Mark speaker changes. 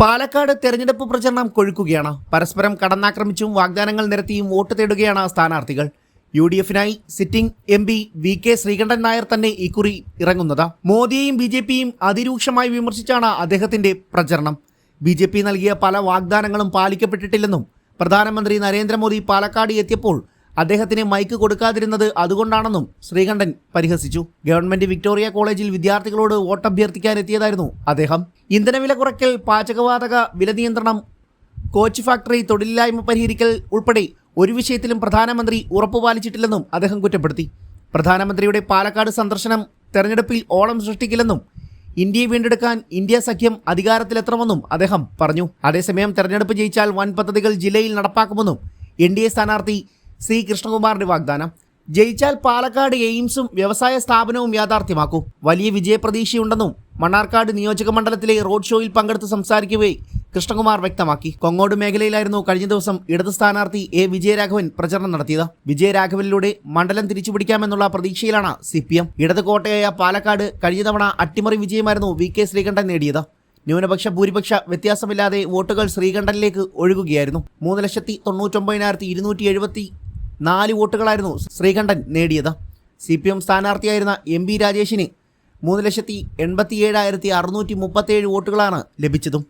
Speaker 1: പാലക്കാട് തെരഞ്ഞെടുപ്പ് പ്രചരണം കൊഴുക്കുകയാണ്. പരസ്പരം കടന്നാക്രമിച്ചും വാഗ്ദാനങ്ങൾ നിരത്തിയും വോട്ട് തേടുകയാണ് സ്ഥാനാർത്ഥികൾ. U D എഫിനായി sitting M P V K Sreekandan Nair തന്നെ ഇക്കുറി ഇറങ്ങുന്നത്. മോദിയെയും ബി ജെ പിയും അതിരൂക്ഷമായി വിമർശിച്ചാണ് അദ്ദേഹത്തിന്റെ പ്രചരണം. ബി ജെ പി നൽകിയ പല വാഗ്ദാനങ്ങളും പാലിക്കപ്പെട്ടിട്ടില്ലെന്നും പ്രധാനമന്ത്രി നരേന്ദ്രമോദി പാലക്കാട് എത്തിയപ്പോൾ അദ്ദേഹത്തിന് മൈക്ക് കൊടുക്കാതിരുന്നത് അതുകൊണ്ടാണെന്നും ശ്രീകണ്ഠൻ പരിഹസിച്ചു. ഗവൺമെന്റ് വിക്ടോറിയ കോളേജിൽ വിദ്യാർത്ഥികളോട് വോട്ടഭ്യർത്ഥിക്കാൻ എത്തിയതായിരുന്നു അദ്ദേഹം. ഇന്ധനവില കുറയ്ക്കൽ പാചകവാതക വില നിയന്ത്രണം കോച്ച് ഫാക്ടറി തൊഴിലില്ലായ്മ പരിഹരിക്കൽ ഉൾപ്പെടെ ഒരു വിഷയത്തിലും പ്രധാനമന്ത്രി ഉറപ്പുപാലിച്ചിട്ടില്ലെന്നും അദ്ദേഹം കുറ്റപ്പെടുത്തി. പ്രധാനമന്ത്രിയുടെ പാലക്കാട് സന്ദർശനം തെരഞ്ഞെടുപ്പിൽ ഓളം സൃഷ്ടിക്കില്ലെന്നും ഇന്ത്യയെ വീണ്ടെടുക്കാൻ ഇന്ത്യ സഖ്യം അധികാരത്തിലെത്തണമെന്നും അദ്ദേഹം പറഞ്ഞു. അതേസമയം തെരഞ്ഞെടുപ്പ് ജയിച്ചാൽ വൻ പദ്ധതികൾ ജില്ലയിൽ നടപ്പാക്കുമെന്നും എൻ ഡി എ സ്ഥാനാർത്ഥി സി കൃഷ്ണകുമാറിന്റെ വാഗ്ദാനം. ജയിച്ചാൽ പാലക്കാട് എയിംസും വ്യവസായ സ്ഥാപനവും യാഥാർത്ഥ്യമാക്കും. വലിയ വിജയപ്രതീക്ഷയുണ്ടെന്നും മണ്ണാർക്കാട് നിയോജക മണ്ഡലത്തിലെ റോഡ് ഷോയിൽ പങ്കെടുത്ത് സംസാരിക്കവേ കൃഷ്ണകുമാർ വ്യക്തമാക്കി. കൊങ്ങോട് മേഖലയിലായിരുന്നു കഴിഞ്ഞ ദിവസം ഇടത് സ്ഥാനാർത്ഥി എ വിജയരാഘവൻ പ്രചരണം നടത്തിയത്. വിജയരാഘവനിലൂടെ മണ്ഡലം തിരിച്ചുപിടിക്കാമെന്നുള്ള പ്രതീക്ഷയിലാണ് സി പി എം ഇടത് കോട്ടയായ പാലക്കാട് കഴിഞ്ഞ തവണ അട്ടിമറി വിജയമായിരുന്നു വി കെ ശ്രീകണ്ഠൻ നേടിയത്. ന്യൂനപക്ഷ ഭൂരിപക്ഷ വ്യത്യാസമില്ലാതെ വോട്ടുകൾ ശ്രീകണ്ഠനിലേക്ക് ഒഴുകുകയായിരുന്നു. മൂന്ന് ലക്ഷത്തി തൊണ്ണൂറ്റൊമ്പതിനായിരത്തി ഇരുന്നൂറ്റി എഴുപത്തി നാല് വോട്ടുകളായിരുന്നു ശ്രീകണ്ഠൻ നേടിയത്. സി പി എം സ്ഥാനാർത്ഥിയായിരുന്ന എം പി രാജേഷിന് മൂന്ന് ലക്ഷത്തി എൺപത്തി ഏഴായിരത്തി അറുന്നൂറ്റി മുപ്പത്തേഴ് വോട്ടുകളാണ് ലഭിച്ചതും.